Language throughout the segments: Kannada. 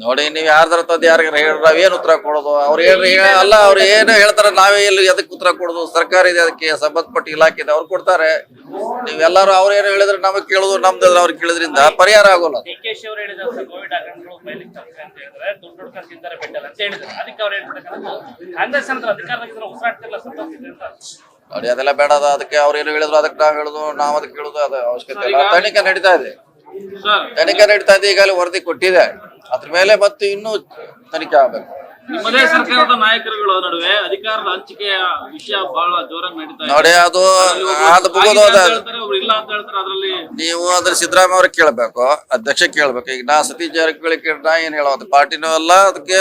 ನೋಡಿ ನೀವ್ ಯಾರ್ದಾರ ತಂದ್ ಯಾರಿಗಾರ ಹೇಳಿ ನಾವೇನ್ ಉತ್ತರ ಕೊಡೋದು? ಅವ್ರು ಹೇಳ್ರಿ ಅಲ್ಲ ಅವ್ರು ಏನು ಹೇಳ್ತಾರ ನಾವೇ ಎಲ್ಲಿ ಅದಕ್ಕೆ ಉತ್ತರ ಕೊಡೋದು? ಸರ್ಕಾರ ಇದೆ ಅದಕ್ಕೆ ಸಂಬಂಧಪಟ್ಟ ಇಲಾಖೆ ಇದೆ ಅವ್ರು ಕೊಡ್ತಾರೆ. ನೀವೆಲ್ಲಾರು ಅವ್ರು ಏನು ಹೇಳಿದ್ರೆ ನಮಗೆ ಕೇಳುದು ನಮ್ದು ಅವ್ರಿಗೆ ಕೇಳಿದ್ರಿಂದ ಪರಿಹಾರ ಆಗೋಲ್ಲ. ನೋಡಿ ಅದೆಲ್ಲ ಬೇಡ ಅದ. ಅದಕ್ಕೆ ಅವ್ರು ಏನು ಹೇಳಿದ್ರು ಅದಕ್ಕೆ ನಾವ್ ಹೇಳುದು ನಾವ್ ಅದಕ್ಕೆ ಕೇಳುದು ಅದ ಅವಶ್ಯಕತೆ ಇಲ್ಲ. ತನಿಖೆ ನಡೀತಾ ಇದೆ. ತನಿಖೆ ನಡೀತಾ ಇದೆ ಈಗಾಗಲೇ ವರದಿ ಕೊಟ್ಟಿದೆ. ಅದ್ರ ಮೇಲೆ ಮತ್ತೆ ಇನ್ನೂ ತನಿಖೆ ಆಗಬೇಕು. ನಿಮ್ಮದೇ ಸರ್ಕಾರದ ನಾಯಕರುಗಳ ನಡುವೆ ಅಧಿಕಾರದ ಹಂಚಿಕೆಯ ವಿಷಯ ಬಹಳ ಜೋರಾಗಿ ನಡೀತಾ ಇದೆ. ನೋಡಿ ಅದು ಅದು ಆಗಿದೆ ಅಂತ ಅದ. ಹೇಳ್ತಾರೆ ಒಬ್ರು ಇಲ್ಲ ಅಂತ ಹೇಳ್ತಾರೆ ಅದ್ರಲ್ಲಿ ನೀವು ಅದ್ರ ಸಿದ್ದರಾಮಯ್ಯ ಅವ್ರಿಗೆ ಕೇಳ್ಬೇಕು ಅಧ್ಯಕ್ಷ ಕೇಳ್ಬೇಕು. ಈಗ ನಾ ಸತೀಶ್ ಜಾರಕಿಹೊಳಿ ಕೇಳಿ ನಾ ಏನ್ ಹೇಳೋದು? ಪಾರ್ಟಿನೂ ಅಲ್ಲ ಅದಕ್ಕೆ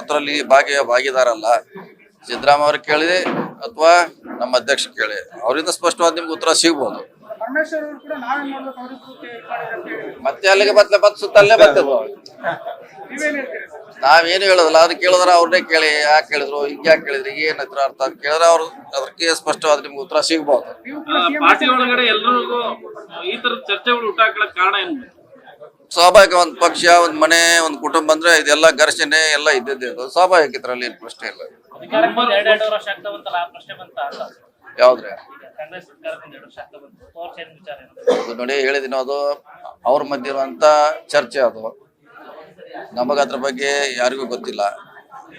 ಅದರಲ್ಲಿ ಭಾಗಿ ಭಾಗಿದಾರಲ್ಲ. ಸಿದ್ದರಾಮಯ್ಯ ಅವ್ರಿಗೆ ಕೇಳಿ ಅಥವಾ ನಮ್ಮ ಅಧ್ಯಕ್ಷ ಕೇಳಿ. ಅವರಿಂದ ಸ್ಪಷ್ಟವಾದ ನಿಮ್ಗೆ ಉತ್ತರ ಸಿಗ್ಬೋದು. ಪರಮೇಶ್ವರ್ ಅವರು ಕೂಡ ನಾವೇನ್ ಮಾಡ್ಬೇಕು ಅವ್ರಿಗೆ ಇದು ಮಾಡಿದ್ರೆ ಅಂತ ಹೇಳಿ. ಮತ್ತೆ ಅಲ್ಲಿಗೆ ಬತ್ಲೆ ಬತ್ ಸುತ್ತಲ್ಲೇ ಬರ್ತದೆ ನೀವೇನ್ ಹೇಳ್ತೀರಿ? ಸರ್ ನಾವೇನು ಹೇಳೋದಿಲ್ಲ ಅದನ್ನ ಕೇಳಿದ್ರೆ ಅವ್ರನ್ನೇ ಕೇಳಿ ಯಾಕೆ ಕೇಳಿದ್ರು ಹಿಂಗೆ ಯಾಕೆ ಕೇಳಿದ್ರಿ ಏನ್ ಹತ್ರ ಅರ್ಥ ಅಂತ ಕೇಳಿದ್ರೆ ಅವ್ರು ಅದಕ್ಕೆ ಸ್ಪಷ್ಟವಾದ ನಿಮ್ಗೆ ಉತ್ತರ ಸಿಗ್ಬೋದು. ನೀವು ಆ, ಪಾರ್ಟಿ ಒಳಗಡೆ ಎಲ್ರಿಗೂ ಈ ತರದ ಚರ್ಚೆಗಳು ಕಾರಣ ಏನು? ಸ್ವಾಭಾವಿಕ ಒಂದು ಪಕ್ಷ ಒಂದು ಮನೆ ಒಂದು ಕುಟುಂಬ ಅಂದ್ರೆ ಇದೆಲ್ಲ ಘರ್ಷಣೆ ಎಲ್ಲ ಇದ್ದದ್ದೇ ಅದು. ಸ್ವಾಭಾವಿಕ ಇದ್ರಲ್ಲಿ ಏನು ಪ್ರಶ್ನೆ ಇಲ್ಲ. ಅಧಿಕಾರಕ್ಕೆ ಬಂದು ಎರಡೆರಡು ವರ್ಷ ಆಗ್ತಾ ಆ ಪ್ರಶ್ನೆ ಬಂತ ಅಂತ. ಯಾವ್ದ್ರೆ ಕಾಂಗ್ರೆಸ್ ಸರ್ಕಾರದಿಂದ ಎರಡು ವರ್ಷ ಆಗ್ತಾ ಬಂತು. ವಿಚಾರ ಏನು? ಅದು ನೋಡಿ ಹೇಳಿದಿನ ಅದು ಅವ್ರ ಮಧ್ಯ ಇರುವಂತ ಚರ್ಚೆ ಅದು. ನಮಗ ಅದ್ರ ಬಗ್ಗೆ ಯಾರಿಗೂ ಗೊತ್ತಿಲ್ಲ.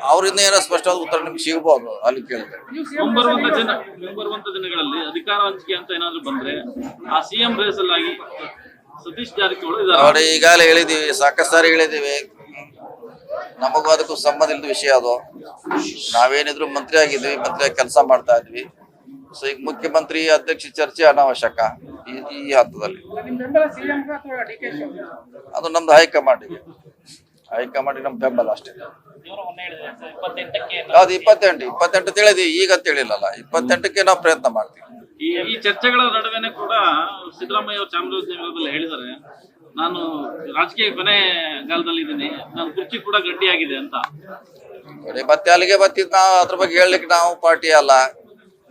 ಅವರಿಂದ ಏನೋ ಸ್ಪಷ್ಟವಾದ ಉತ್ತರ ನಿಮ್ಗೆ ಸಿಗಬಹುದು ಅಲ್ಲಿ ಕೇಳಿದ್ರೆ. ಮುಂಬರುವಂತ ಜನ ಮುಂಬರುವಂತ ದಿನಗಳಲ್ಲಿ ಅಧಿಕಾರ ಹಂಚಿಕೆ ಅಂತ ಏನಾದ್ರು ಬಂದ್ರೆ ಆ ಸಿಎಂ ರೇಸ್ ಅಲ್ಲಿ ಸತೀಶ್ ಜಾರಕಿಹೊಳಿ ಇದಾರೆ ನೋಡಿ ಈಗಾಗಲೇ ಹೇಳಿದೀವಿ ಸಾಕಷ್ಟು ಸಾರಿ ಹೇಳಿದೀವಿ. ನಮಗೂ ಅದಕ್ಕೂ ಸಂಬಂಧ ಇಲ್ಲದ ವಿಷಯ ಅದು. ನಾವೇನಿದ್ರು ಮಂತ್ರಿ ಆಗಿದ್ವಿ ಮಂತ್ರಿ ಕೆಲಸ ಮಾಡ್ತಾ ಇದ್ವಿ. ಸೊ ಈಗ ಮುಖ್ಯಮಂತ್ರಿ ಅಧ್ಯಕ್ಷ ಚರ್ಚೆ ಅನಾವಶ್ಯಕ ಈ ಈ ಹಂತದಲ್ಲಿ. ನಿಮ್? ಅದು ನಮ್ದು ಹೈಕಮಾಂಡಿಗೆ ಹೈಕಮಾಂಡಿಗೆ ನಮ್ಮ ಬೆಂಬಲ ಅಷ್ಟೇ. ಅದು ಇಪ್ಪತ್ತೆಂಟು? ಇಪ್ಪತ್ತೆಂಟು ತಿಳಿದಿ ಈಗ ತಿಳಿಲಲ್ಲ ಇಪ್ಪತ್ತೆಂಟಕ್ಕೆ ನಾವು ಪ್ರಯತ್ನ ಮಾಡ್ತೀವಿ. ಈ ಚರ್ಚೆಗಳ ನಡುವೆನೆ ಕೂಡ ಸಿದ್ದರಾಮಯ್ಯ ಅವರು ಚಾಮರಾಜನಗರದಲ್ಲಿ ಹೇಳಿದ್ದಾರೆ. ನಾನು ರಾಜಕೀಯ ಕೊನೆ ಕಾಲದಲ್ಲಿ ಇದ್ದೀನಿ. ನನ್ನ ಕುರ್ಚಿ ಕೂಡ ಗಟ್ಟಿಯಾಗಿದೆ ಅಂತ. ನೋಡಿ ಮತ್ತೆ ಅಲ್ಲಿಗೆ ಬತ್ತಿದ್ ನಾವು ಅದ್ರ ಬಗ್ಗೆ ಹೇಳಲಿಕ್ಕೆ ನಾವು ಪಾರ್ಟಿ ಅಲ್ಲ.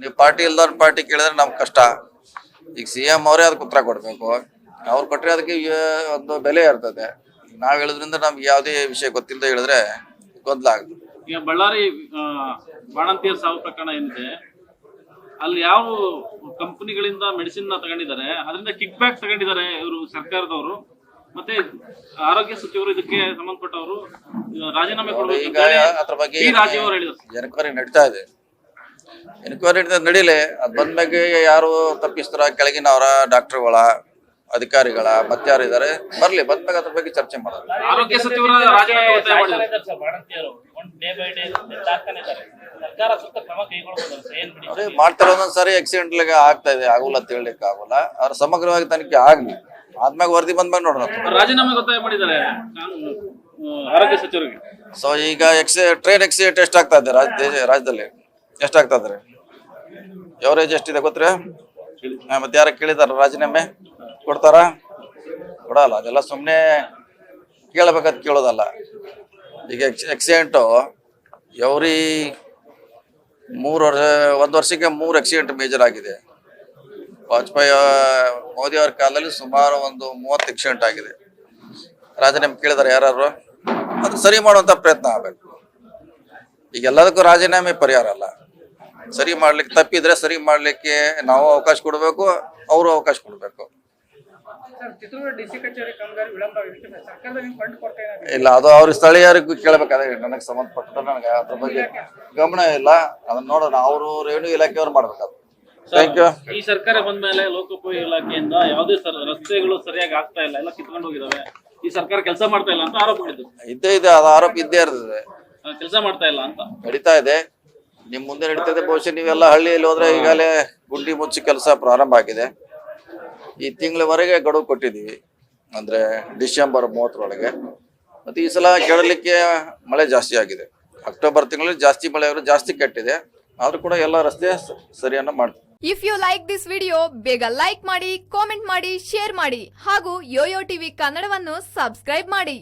ನೀವು ಪಾರ್ಟಿ ಇಲ್ದವ್ರ ಪಾರ್ಟಿ ಕೇಳಿದ್ರೆ ನಮ್ಗೆ ಕಷ್ಟ. ಈಗ ಸಿ ಎಂ ಅವರೇ ಅದಕ್ಕೆ ಉತ್ತರ ಕೊಡಬೇಕು. ಅವ್ರು ಕೊಟ್ಟರೆ ಅದಕ್ಕೆ ಒಂದು ಬೆಲೆ ಇರ್ತದೆ. ನಾವು ಹೇಳೋದ್ರಿಂದ ನಮ್ಗೆ ಯಾವುದೇ ವಿಷಯ ಗೊತ್ತಿಲ್ಲದೆ ಹೇಳಿದ್ರೆ ಗೊಂದಲ ಆಗುತ್ತೆ ಈಗ ಬಳ್ಳಾರಿ ಬಾಣಂತಿಯರ್ ಸಾವು ಪ್ರಕರಣ ಏನಿದೆ ಅಲ್ಲಿ ಯಾವ ಕಂಪನಿಗಳಿಂದ ಮೆಡಿಸಿನ್ ತಗೊಂಡಿದ್ದಾರೆ ಅದರಿಂದ ಕಿಕ್ ಬ್ಯಾಕ್ ತಗೊಂಡಿದ್ದಾರೆ ಇವರು ಸರ್ಕಾರದವರು. ಮತ್ತೆ ಆರೋಗ್ಯ ಸಚಿವರು ಇದಕ್ಕೆ ಸಂಬಂಧಪಟ್ಟವರು ರಾಜೀನಾಮೆ ಕೊಡಬೇಕು ಈಗ ಅದ್ರ ಬಗ್ಗೆ ಡಿ ರಾಜೀವ್ ಅವರು ಹೇಳಿದರು. ಎನ್ಕ್ವೈರಿ ನಡೀತಾ ಇದೆ. ಎನ್ಕ್ವೈರಿ ನಡೀಲಿ ಅದ್ ಮ್ಯಾಗೆ ಯಾರು ತಪ್ಪಿಸ್ತಾರ ಕೆಳಗಿನವರ ಡಾಕ್ಟರ್ಗಳ ಅಧಿಕಾರಿಗಳ ಮತ್ತಾರು ಇದಾರೆ ಬರ್ಲಿ ಮ್ಯಾಗ ಅದ್ರ ಬಗ್ಗೆ ಚರ್ಚೆ ಮಾಡೋದು. ಆರೋಗ್ಯ ಸಚಿವರ ಮಾಡ್ತಾರೆ ಒಂದೊಂದ್ ಸಾರಿ ಆಕ್ಸಿಡೆಂಟ್ ಆಗ್ತಾ ಇದೆ. ಆಗುಲ್ಲ ಅಂತ ಹೇಳಲಿಕ್ಕೆ ಆಗೋಲ್ಲ. ಅವ್ರ ಸಮಗ್ರವಾಗಿ ತನಿಖೆ ಆಗ್ಲಿ. ಆದ್ಮ್ಯಾಗ ವರದಿ ಬಂದ್ಮ್ಯಾಗ ನೋಡೋಣ. ರಾಜೀನಾಮೆ ಒತ್ತಾಯ ಮಾಡಿದ್ದಾರೆ ಕಾನೂನು- ಆರೋಗ್ಯ ಸಚಿವರಿಗೆ. ಸೊ ಈಗ ಎಕ್ಸಿ ಟ್ರೈನ್ ಎಕ್ಸಿಡೆಂಟ್ ಟೆಸ್ಟ್ ಆಗ್ತಾ ಇದೆ ರಾಜ್ಯ ದೇಶ- ರಾಜ್ಯದಲ್ಲಿ. ಎಷ್ಟು ಆಗ್ತಾ ಇದಾರೆ ಎವರೇಜ್ ಎಷ್ಟಿದೆ ಗೊತ್ತ್ರಿ? ಮತ್ತೆ ಯಾರ ಕೇಳಿದಾರ ರಾಜೀನಾಮೆ ಕೊಡ್ತಾರ? ಕೊಡಲ್ಲ, ಅದೆಲ್ಲ ಸುಮ್ಮನೆ ಕೇಳಬೇಕಂತ ಕೇಳೋದಲ್ಲ. ಈಗ ಎಕ್ಸಿಡೆಂಟು ಎವ್ರಿ ಮೂರು ವರ್ಷ, ಒಂದು ವರ್ಷಕ್ಕೆ ಮೂರು ಆಕ್ಸಿಡೆಂಟ್ ಮೇಜರ್ ಆಗಿದೆ. ವಾಜಪೇಯಿ ಮೋದಿ ಅವ್ರ ಕಾಲದಲ್ಲಿ ಸುಮಾರು ಒಂದು ಮೂವತ್ತು ಆಕ್ಸಿಡೆಂಟ್ ಆಗಿದೆ. ರಾಜೀನಾಮೆ ಕೇಳಿದಾರೆ ಯಾರು ಅದು ಸರಿ ಮಾಡುವಂಥ ಪ್ರಯತ್ನ ಆಗಬೇಕು. ಈಗ ಎಲ್ಲದಕ್ಕೂ ರಾಜೀನಾಮೆ ಪರಿಹಾರ ಅಲ್ಲ. ಸರಿ ಮಾಡ್ಲಿಕ್ಕೆ ತಪ್ಪಿದ್ರೆ ಸರಿ ಮಾಡ್ಲಿಕ್ಕೆ ನಾವು ಅವಕಾಶ ಕೊಡಬೇಕು ಅವರು ಅವಕಾಶ ಕೊಡಬೇಕು. ಸರ್ ಚಿತ್ರದುರ್ಗ ಡಿ ಕಚೇರಿ ಕಾಮಗಾರಿ ವಿಳಂಬ ಆಗಿರುತ್ತೆ ಸರ್ಕಾರದ ನಿಮ್ ಫಂಡ್ ಕೊಡ್ತಾ ಇಲ್ಲ ಅದು ಅವ್ರ ಸ್ಥಳೀಯರಿಗೂ ಕೇಳಬೇಕಾದ್ರೆ ನನಗೆ ಸಂಬಂಧಪಟ್ಟ ನನಗೆ ಅದ್ರ ಬಗ್ಗೆ ಗಮನ ಇಲ್ಲ. ಅದನ್ನ ನೋಡೋಣ. ಅವರು ರೇಣು ಇಲಾಖೆಯವ್ರು ಮಾಡ್ಬೇಕಾದ್ರೆ ಥ್ಯಾಂಕ್ ಯು ಈ ಸರ್ಕಾರ ಬಂದ ಮೇಲೆ ಲೋಕೋಪಯೋಗಿ ಇಲಾಖೆಯಿಂದ ಯಾವುದೇ ಸರ್ ರಸ್ತೆಗಳು ಸರಿಯಾಗಿ ಆಗ್ತಾ ಇಲ್ಲ ಎಲ್ಲ ಕಿತ್ಕೊಂಡು ಹೋಗಿದಾವೆ. ಈ ಸರ್ಕಾರ ಕೆಲಸ ಮಾಡ್ತಾ ಇಲ್ಲ ಅಂತ ಆರೋಪ ಇದ್ದೇ ಇದೆ ಅದು ಆರೋಪ ಇದ್ದೇ ಇರ್ತದೆ. ಕೆಲಸ ಮಾಡ್ತಾ ಇಲ್ಲ ಅಂತ. ನಡೀತಾ ಇದೆ. ನಿಮ್ ಮುಂದೆ ನಡೀತದೆ ಬಹುಶಃ ನೀವೆಲ್ಲ ಹಳ್ಳಿಯಲ್ಲಿ ಹೋದ್ರೆ ಈಗಾಗಲೇ ಗುಂಡಿ ಮುಚ್ಚಿ ಕೆಲಸ ಪ್ರಾರಂಭ ಆಗಿದೆ. ಈ ತಿಂಗಳವರೆಗೆ ಗಡುವು ಕೊಟ್ಟಿದ್ದೀವಿ, ಅಂದ್ರೆ ಡಿಸೆಂಬರ್ ಮೂವತ್ತರೊಳಗೆ. ಮತ್ತೆ ಈ ಸಲ ಕೆಡಲಿಕ್ಕೆ ಮಳೆ ಜಾಸ್ತಿ ಆಗಿದೆ. ಅಕ್ಟೋಬರ್ ತಿಂಗಳಲ್ಲಿ ಜಾಸ್ತಿ ಮಳೆ ಜಾಸ್ತಿ ಕೆಟ್ಟಿದೆ. ಆದ್ರೂ ಕೂಡ ಎಲ್ಲ ರಸ್ತೆ ಸರಿಯನ್ನ ಮಾಡ್ತೀವಿ. If you like this video ಬೇಗ ಲೈಕ್ ಮಾಡಿ ಕಾಮೆಂಟ್ ಮಾಡಿ ಶೇರ್ ಮಾಡಿ. ಹಾಗೂ ಯೋಯೋ ಟಿವಿ ಕನ್ನಡವನ್ನು ಸಬ್ಸ್ಕ್ರೈಬ್ ಮಾಡಿ.